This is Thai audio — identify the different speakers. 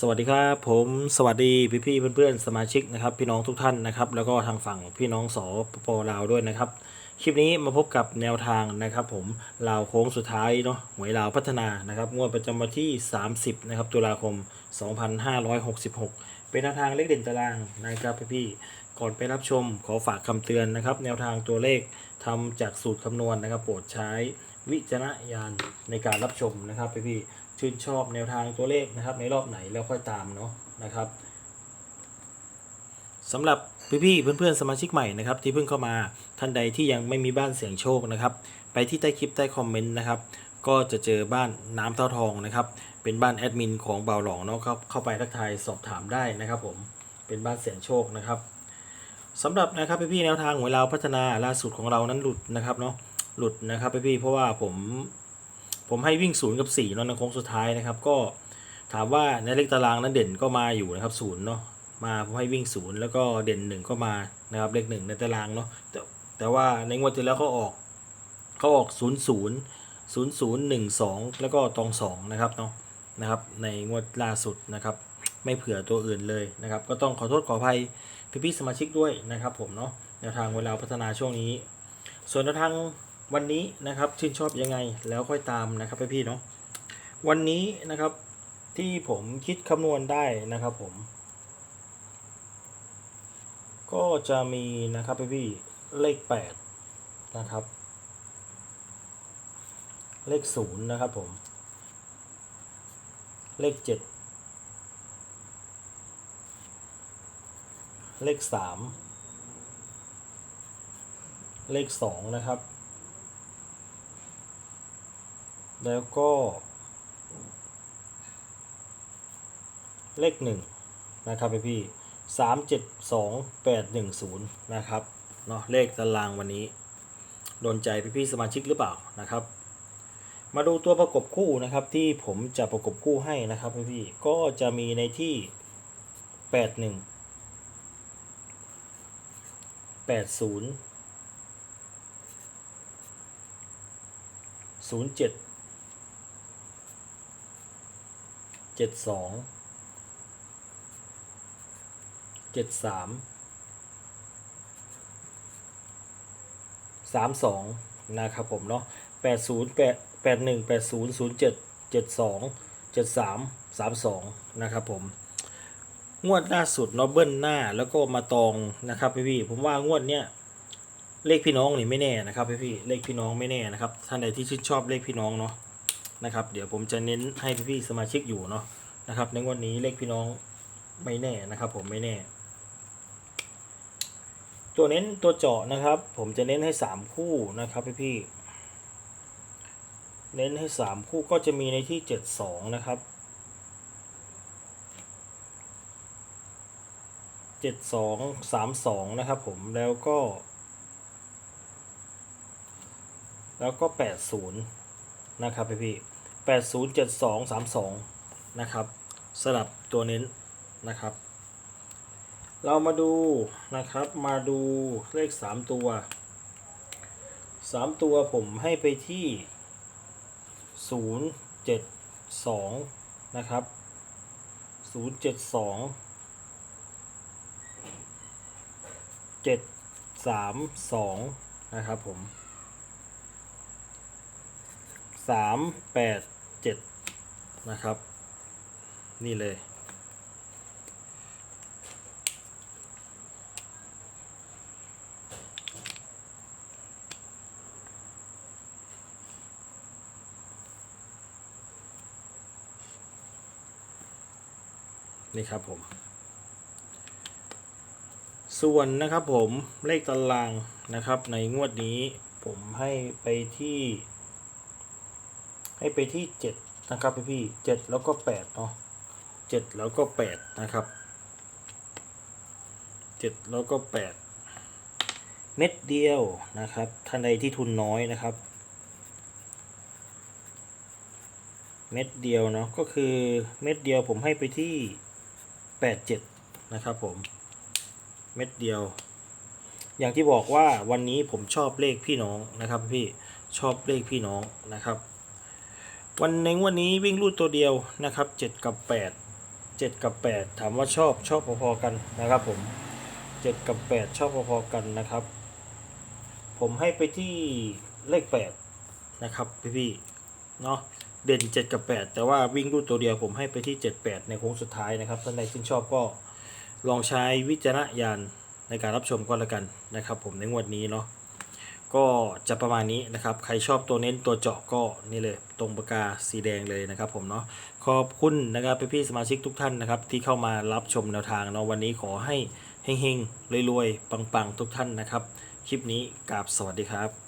Speaker 1: สวัสดีครับผมสวัสดีพี่พี่เพื่อนๆสมาชิกนะครับ พี่น้องทุกท่านนะครับ แล้วก็ทางฝั่งพี่น้องสปปลาวด้วยนะครับ คลิปนี้มาพบกับแนวทางนะครับ ผมลาวโค้งสุดท้ายเนาะหวยลาวพัฒนานะครับงวดประจำวันที่ 30นะครับตุลาคม 2566 เป็นแนวทางเลขเด่นตารางนะครับพี่พี่ก่อนไปรับชมขอฝากคำเตือนนะครับ แนวทางตัวเลขทำจากสูตรคำนวณนะครับ โปรดใช้วิจารณญาณในการรับชมนะครับพี่พี่ ชื่นชอบแนวทางตัวเลขนะครับ ในรอบไหนแล้วค่อยตามเนาะนะครับสำหรับพี่ๆเพื่อนๆสมาชิกใหม่นะครับที่เพิ่งเข้ามาท่านใดที่ยังไม่มีบ้านเสียงโชคนะครับ ไปที่ใต้คลิปใต้คอมเมนต์นะครับก็จะเจอบ้านน้ำเท่าทองนะครับ เป็นบ้านแอดมินของเบาหลองเนาะครับเข้าไปทักทายสอบถามได้นะครับ ผมเป็นบ้านเสียงโชคนะครับสำหรับนะครับพี่ๆแนวทางของเราพัฒนาล่าสุดของเรานั้นหลุดนะครับเนาะหลุดนะครับพี่ๆเพราะว่าผม ผมให้วิ่งศูนย์กับ4เนาะในโค้งสุดท้ายนะครับ ก็ถามว่าในเลขตารางนั้นเด่นก็มาอยู่นะครับศูนย์เนาะมาผมให้วิ่งศูนย์แล้วก็เด่นหนึ่งก็มานะครับเลขหนึ่งในตารางเนาะแต่แต่ว่าในงวดที่แล้วเขาออกเขาออกศูนย์ศูนย์ศูนย์ศูนย์หนึ่งสองแล้วก็ตองสองนะครับเนาะนะครับในงวดล่าสุดนะครับไม่เผื่อตัวอื่นเลยนะครับ ก็ต้องขอโทษขออภัยพี่ๆสมาชิกด้วยนะครับผมเนาะแนวทางเวลาพัฒนาช่วงนี้ ส่วนแนวทาง วันนี้นะครับชื่นชอบยังไงแล้วค่อยตามนะครับพี่ๆเนาะวันนี้นะครับที่ผมคิดคำนวณได้นะครับผม ก็จะมีนะครับพี่ๆเลขแปดนะครับ เลขศูนย์นะครับผม เลขเจ็ดเลขสามเลขสองนะครับ แล้วก็ เลขหนึ่งนะครับพี่พี่สามเจ็ดสองแปดหนึ่งศูนย์นะครับเนาะเลขตารางวันนี้โดนใจพี่พี่ๆสมาชิกหรือเปล่านะครับ มาดูตัวประกบคู่นะครับที่ผมจะประกบคู่ให้นะครับพี่พี่ๆก็จะมีในที่แปดหนึ่งแปดศูนย์ศูนย์เจ็ด เจ็ดสองเจ็ดสามสามสองนะครับผมเนาะแปดศูนย์แปดแปดหนึ่งแปดศูนย์ศูนย์เจ็ดเจ็ดสองเจ็ดสามสามสองนะครับผมงวดล่าสุดเนาะเบิ้ลหน้าแล้วก็มาตองนะครับพี่พี่ผมว่างวดเนี้ยเลขพี่น้องนี่ไม่แน่นะครับพี่พี่เลขพี่น้องไม่แน่นะครับท่านใดที่ชื่นชอบเลขพี่น้องเนาะ นะครับ เดี๋ยวผมจะเน้นให้พี่ๆสมาชิกอยู่เนาะนะครับ ในวดนี้เลขพี่น้องไม่แน่นะครับ ผมไม่แน่ ตัวเน้นตัวเจาะนะครับ ผมจะเน้นให้สามคู่นะครับพี่พี่ๆเน้นให้สามคู่ก็จะมีในที่เจ็ดสองนะครับเจ็ดสองสามสองนะครับผมแล้วก็แล้วก็แปดศูนย์นะครับพี่พี่ แปดศูนย์เจ็ดสองสามสองนะครับสลับตัวเน้นนะครับ เรามาดูนะครับมาดูเลขสามตัวสามตัวผมให้ไปที่ศูนย์เจ็ดสองนะครับศูนย์เจ็ดสองเจ็ดสามสองนะครับผมสา มแปดเจ็ดนะครับ นี่เลย นี่ครับผม ส่วนนะครับผมเลขตารางนะครับในงวดนี้ผมให้ไปที่ ให้ไปที่เจ็ดนะครับพี่พี่เจ็ดแล้วก็แปดเนาะเจ็ดแล้วก็แปดนะครับเจ็ดแล้วก็แปดเม็ดเดียวนะครับท่านใดที่ทุนน้อยนะครับ เม็ดเดียวเนาะก็คือเม็ดเดียวผมให้ไปที่แปดเจ็ดนะครับผม เม็ดเดียวอย่างที่บอกว่าวันนี้ผมชอบเลขพี่น้องนะครับพี่ชอบเลขพี่น้องนะครับ วันในวันนี้วิ่งรูดตัวเดียวนะครับเจ็ดกับแปดเจ็ดกับแปดถามว่าชอบชอบพอๆกันนะครับผมเจ็ดกับแปดชอบพอๆกันนะครับ ผมให้ไปที่เลขแปดนะครับพี่ๆเนาะเด่นเจ็ดกับแปดแต่ว่าวิ่งรูดตัวเดียวผมให้ไปที่เจ็ดแปดในโค้งสุดท้ายนะครับท่านใดที่ชอบก็ลองใช้วิจารณญาณในการรับชมก็แล้วกันนะครับ ผมในงวดนี้เนาะ ก็จะประมาณนี้นะครับ ใครชอบตัวเน้นตัวเจาะก็นี่เลย ตรงปากกาสีแดงเลยนะครับผมเนาะ ขอบคุณนะครับพี่ๆสมาชิกทุกท่านนะครับ ที่เข้ามารับชมแนวทางเนาะวันนี้ขอให้เฮงๆรวยๆปังๆทุกท่านนะครับ คลิปนี้กราบสวัสดีครับ